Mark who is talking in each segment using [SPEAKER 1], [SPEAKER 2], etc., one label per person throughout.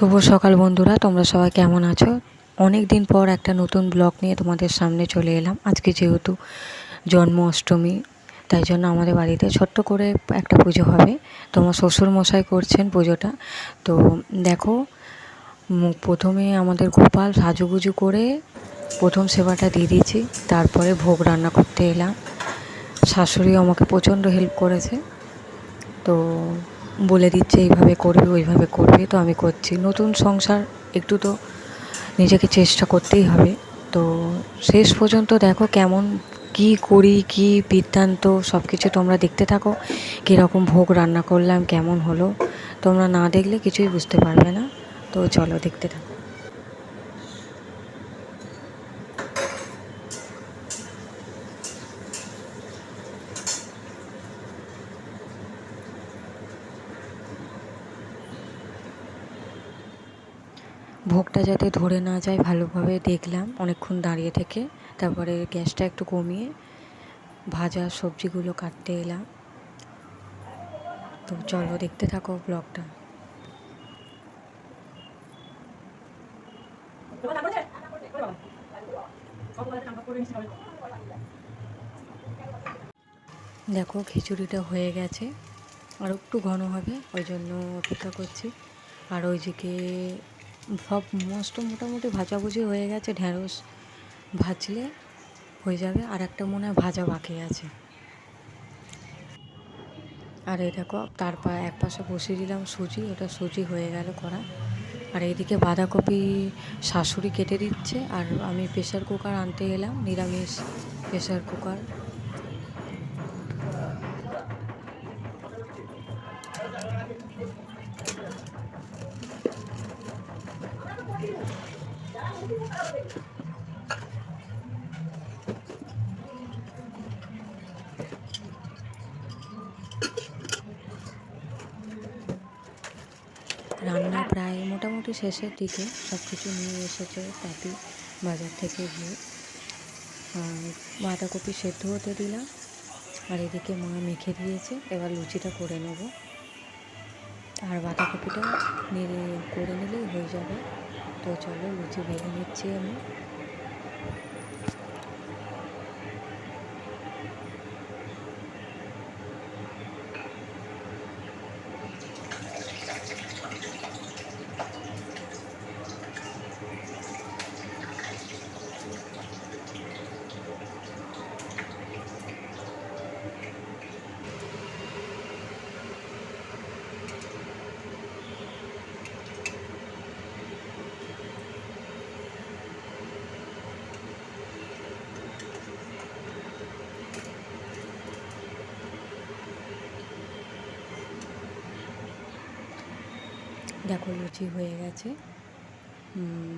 [SPEAKER 1] শুভ সকাল বন্ধুরা, তোমরা সবাই কেমন আছো? অনেক দিন পর একটা নতুন ব্লগ নিয়ে তোমাদের সামনে চলে এলাম। আজকে যেহেতু জন্ম অষ্টমী তাই জন্য আমাদের বাড়িতে ছোট্ট করে একটা পুজো হবে। তোমার শ্বশুর মশাই করছেন পুজোটা। তো দেখো প্রথমে আমাদের গোপাল সাজুগুজু করে প্রথম সেবাটা দিয়ে দিয়েছি। তারপরে ভোগ রান্না করতে এলাম। শাশুড়ি আমাকে প্রচণ্ড হেল্প করেছে। তো বলে দিচ্ছে, এইভাবে করবে, ওইভাবে করবে। তো আমি করছি। নতুন সংসার, একটু তো নিজেকে চেষ্টা করতেই হবে। তো শেষ পর্যন্ত দেখো কেমন, কি করি, কি বৃত্তান্ত সব কিছু তোমরা দেখতে থাকো। কীরকম ভোগ রান্না করলাম, কেমন হলো, তোমরা না দেখলে কিছুই বুঝতে পারবে না। তো চলো দেখতে থাকো। ভোগটা যাতে ধরে না যায় ভালোভাবে দেখলাম অনেকক্ষণ দাঁড়িয়ে থেকে। তারপরে গ্যাসটা একটু কমিয়ে ভাজা সবজিগুলো কাটতে এলাম। তো চলো দেখতে থাকো ব্লগটা। দেখো খিচুড়িটা হয়ে গেছে। আর একটু ঘন হবে, ওই জন্য অপেক্ষা করছি। আর ওইদিকে সব মস্ত মোটামুটি ভাজাভুজি হয়ে গেছে, ঢ্যাঁড়স ভাজলে হয়ে যাবে, আর একটা মনে হয় ভাজা বাকি আছে। আর দেখো, তার পা, এক পাশে বসিয়ে দিলাম সুজি, ওটা সুজি হয়ে গেল করা। আর এইদিকে বাঁধাকপি শাশুড়ি কেটে দিচ্ছে, আর আমি প্রেশার কুকার আনতে এলাম, নিরামিষ প্রেশার কুকার রান্না প্রায় মোটামুটি শেষের দিকে সব কিছু নিয়ে এসেছে পাতি বাজার থেকে গিয়ে। বাঁধাকপি সেদ্ধ হতে দিলাম। আর এদিকে মা মেখে দিয়েছে। এবার লুচিটা করে নেব। আর বাঁধাকপিটা নেড়ে করে নিলেই হয়ে যাবে। তো চলো লুচি ভেজে নিচ্ছি আমি। দেখো, লুচি হয়ে গেছে।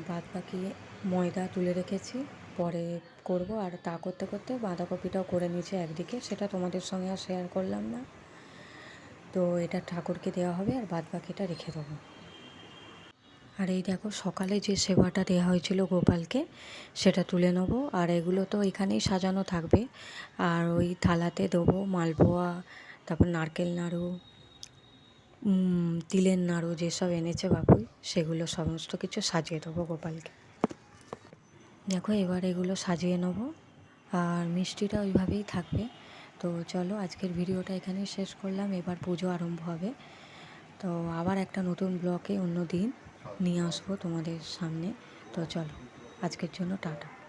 [SPEAKER 1] বাদ বাকি ময়দা তুলে রেখেছি, পরে করব। আর তা করতে করতে বাঁধাকপিটাও করে নিয়েছি একদিকে, সেটা তোমাদের সঙ্গে আর শেয়ার করলাম না। তো এটা ঠাকুরকে দেওয়া হবে, আর বাদ বাকিটা রেখে দেবো। আর এই দেখো, সকালে যে সেবাটা দেওয়া হয়েছিল গোপালকে, সেটা তুলে নেব। আর এগুলো তো এখানেই সাজানো থাকবে। আর ওই থালাতে দেবো মালপোয়া, তারপর নারকেল নাড়ু তিলের নাড়ু, যেসব এনেছে বাবুই সেগুলো সমস্ত কিছু সাজিয়ে দেবো গোপালকে। দেখো, এবার এগুলো সাজিয়ে নেব। আর মিষ্টিটা ওইভাবেই থাকবে। তো চলো, আজকের ভিডিওটা এখানেই শেষ করলাম। এবার পুজো আরম্ভ হবে। তো আবার একটা নতুন ব্লকে অন্য দিন নিয়ে আসব তোমাদের সামনে। তো চলো, আজকের জন্য টাটা।